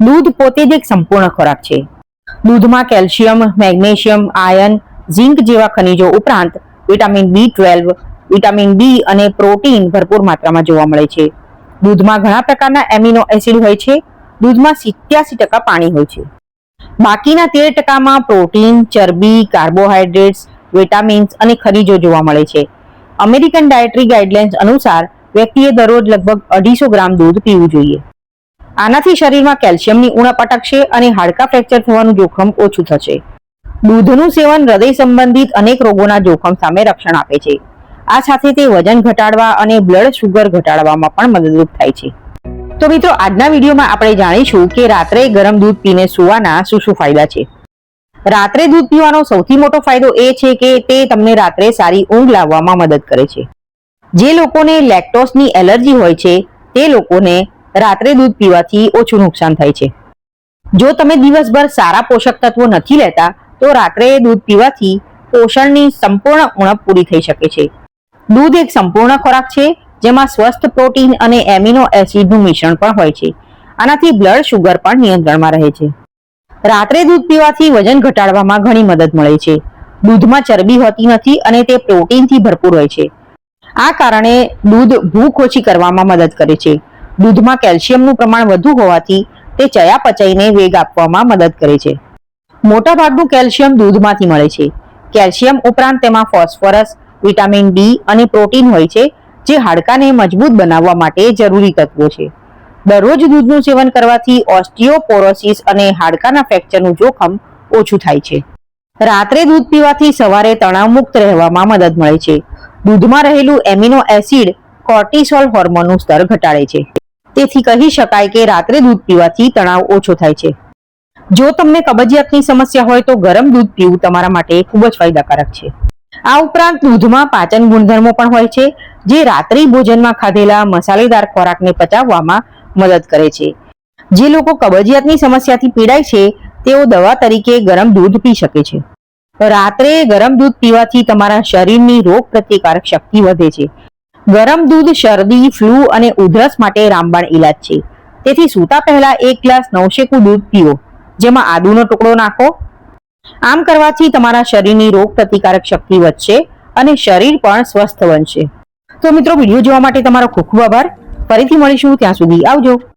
દૂધ પોતે જ એક સંપૂર્ણ ખોરાક છે. દૂધમાં કેલ્શિયમ, મેગ્નેશિયમ આયર્ન ઝિંક જેવા ખનિજો ઉપરાંત vitamin B twelve, vitamin D અને પ્રોટીન ભરપૂર માત્રામાં જોવા મળે છે. દૂધમાં ઘણા પ્રકારના એમિનો એસિડ હોય છે. દૂધમાં સિત્યાસી ટકા પાણી હોય છે. બાકીના તેર ટકામાં પ્રોટીન, ચરબી કાર્બોહાઈડ્રેટ્સ વિટામિન્સ અને ખનિજો જોવા મળે છે. અમેરિકન ડાયટરી ગાઈડલાઇન્સ અનુસાર વ્યક્તિએ દરરોજ લગભગ અઢીસો ગ્રામ દૂધ પીવું જોઈએ. આનાથી શરીરમાં કેલ્શિયમની ઉણપ અટકશે અને હાડકા ફ્રેક્ચર થવાનું જોખમ ઓછું થશે. દૂધનું સેવન હૃદય સંબંધિત અનેક રોગોના જોખમ સામે રક્ષણ આપે છે. આ સાથે તે વજન ઘટાડવા અને બ્લડ શુગર ઘટાડવામાં પણ મદદરૂપ થાય છે. તો મિત્રો, આજના વિડીયોમાં આપણે જાણીશું કે રાત્રે ગરમ દૂધ પીને સુવાના શું શું ફાયદા છે. રાત્રે દૂધ પીવાનો સૌથી મોટો ફાયદો એ છે કે તે તમને રાત્રે સારી ઊંઘ લાવવામાં મદદ કરે છે. જે લોકોને લેક્ટોસની એલર્જી હોય છે, તે લોકોને રાત્રે દૂધ પીવાથી ઓછું નુકસાન થાય છે. જો તમે દિવસભર સારા પોષક તત્વો નથી લેતા, તો રાત્રે દૂધ પીવાથી પોષણની સંપૂર્ણ ઉણપ પૂરી થઈ શકે છે. દૂધ એક સંપૂર્ણ ખોરાક છે, જેમાં સ્વસ્થ પ્રોટીન અને એમિનો એસિડનું મિશ્રણ પણ હોય છે. આનાથી બ્લડ શુગર પણ નિયંત્રણમાં રહે છે. રાત્રે દૂધ પીવાથી વજન ઘટાડવામાં ઘણી મદદ મળે છે. દૂધમાં ચરબી હોતી નથી અને તે પ્રોટીનથી ભરપૂર હોય છે. આ કારણે દૂધ ભૂખ ઓછી કરવામાં મદદ કરે છે. દૂધમાં કેલ્શિયમનું પ્રમાણ વધુ હોવાથી તે ચયાપચયને વેગ આપવામાં મદદ કરે છે. મોટાભાગનું કેલ્શિયમ દૂધમાંથી મળે છે. કેલ્શિયમ ઉપરાંત તેમાં ફોસ્ફરસ, વિટામિન ડી અને પ્રોટીન હોય છે, જે હાડકાને મજબૂત બનાવવા માટે જરૂરી તત્વો છે. દરરોજ દૂધનું સેવન કરવાથી ઓસ્ટિયોપોરોસિસ અને હાડકાના ફ્રેક્ચરનું જોખમ ઓછું થાય છે. રાત્રે દૂધ પીવાથી સવારે તણાવમુક્ત રહેવામાં મદદ મળે છે. દૂધમાં રહેલું એમિનો એસિડ કોર્ટિસોલ હોર્મોનનું સ્તર ઘટાડે છે. તેથી કહી શકાય કે રાત્રે દૂધ પીવાથી તણાવ ઓછો થાય છે. જો તમને કબજિયાતની સમસ્યા હોય તો ગરમ દૂધ પીવું તમારા માટે ખૂબ જ ફાયદાકારક છે. આ ઉપરાંત દૂધમાં પાચન ગુણધર્મો પણ હોય છે, જે રાત્રિ ભોજનમાં ખાધેલા મસાલેદાર ખોરાકને પચાવવામાં મદદ કરે છે. જે લોકો કબજિયાતની સમસ્યાથી પીડાય છે, તેઓ દવા તરીકે ગરમ દૂધ પી શકે છે. રાત્રે ગરમ દૂધ પીવાથી તમારા શરીરની રોગ પ્રતિકારક શક્તિ વધે છે. ગરમ દૂધ, શરદી, ફ્લૂ અને ઉધરસ માટે રામબાણ ઈલાજ છે. તેથી સૂતા પહેલા એક ગ્લાસ નવશેકું દૂધ પીઓ, જેમાં આદુનો ટુકડો નાખો. આમ કરવાથી તમારા શરીરની રોગ પ્રતિકારક શક્તિ વધશે અને શરીર પણ સ્વસ્થ બનશે. તો મિત્રો, વીડિયો જોવા માટે તમારો ખૂબ ખૂબ આભાર. ફરીથી મળીશું, ત્યાં સુધી આવજો.